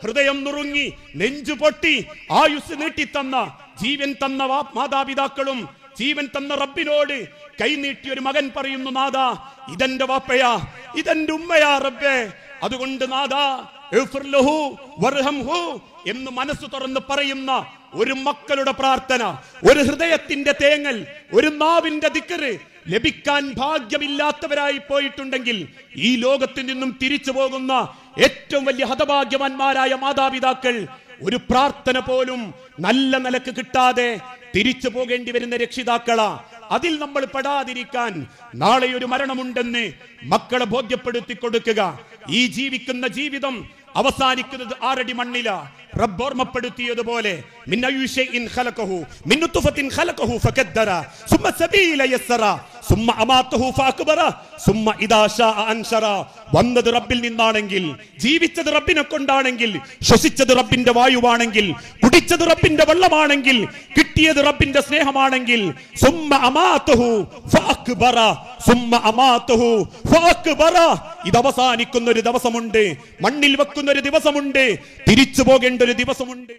ഹൃദയം നുറുങ്ങി നെഞ്ചു പൊട്ടി ആയുസ് നീട്ടിത്തന്ന ജീവൻ തന്ന മാതാപിതാക്കളും ജീവൻ തന്ന റബ്ബിനോട് കൈനീട്ടി ഒരു മകൻ പറയുന്നു നാദാ ഇതെന്റെ വാപ്പയാ ഇതെന്റെ ഉമ്മയാ റബ്ബേ. അതുകൊണ്ട് നാദാ എന്ന് മനസ്സ് തുറന്ന് പറയുന്ന ഒരു മക്കളുടെ പ്രാർത്ഥന ഒരു ഹൃദയത്തിന്റെ തേങ്ങൽ ഒരു നാവിന്റെ ദിക്കറ് ലഭിക്കാൻ ഭാഗ്യമില്ലാത്തവരായി പോയിട്ടുണ്ടെങ്കിൽ ഈ ലോകത്തിൽ നിന്നും തിരിച്ചു പോകുന്ന ഏറ്റവും വലിയ ഹതഭാഗ്യവാന്മാരായ മാതാപിതാക്കൾ ഒരു പ്രാർത്ഥന പോലും നല്ല നിലയ്ക്ക് കിട്ടാതെ തിരിച്ചു പോകേണ്ടി വരുന്ന രക്ഷിതാക്കളാ. അതിൽ നമ്മൾ പെടാതിരിക്കാൻ നാളെ ഒരു മരണമുണ്ടെന്ന് മക്കളെ ബോധ്യപ്പെടുത്തി കൊടുക്കുക. ഈ ജീവിക്കുന്ന ജീവിതം അവസാനിക്കുന്നത് ആറടി മണ്ണില. റബ്ബ് ഓർമ്മപ്പെടുത്തിയതുപോലെ മിൻ സുമ്മ സബീല യസ്സറ സുമ്മ അമാതഹു ഫഅക്ബറ സുമ്മ ഇദാ അൻശറ വന്നത് റബ്ബിൽ നിന്നാണെങ്കിൽ ജീവിച്ചത് റബ്ബിനെ കൊണ്ടാണെങ്കിൽ ശ്വസിച്ചത് റബ്ബിന്റെ വായുവാണെങ്കിൽ കുടിച്ചത് റബ്ബിന്റെ വെള്ളമാണെങ്കിൽ കിട്ടിയത് റബ്ബിന്റെ സ്നേഹമാണെങ്കിൽ സുമ്മ അമാതഹു ഫഅക്ബറ സുമ്മ അമാതഹു ഫഅക്ബറ ഇത് അവസാനിക്കുന്ന ഒരു ദിവസമുണ്ട് മണ്ണിൽ വെക്കുന്ന ഒരു ദിവസമുണ്ട് തിരിച്ചു പോകേണ്ട ഒരു ദിവസമുണ്ട്.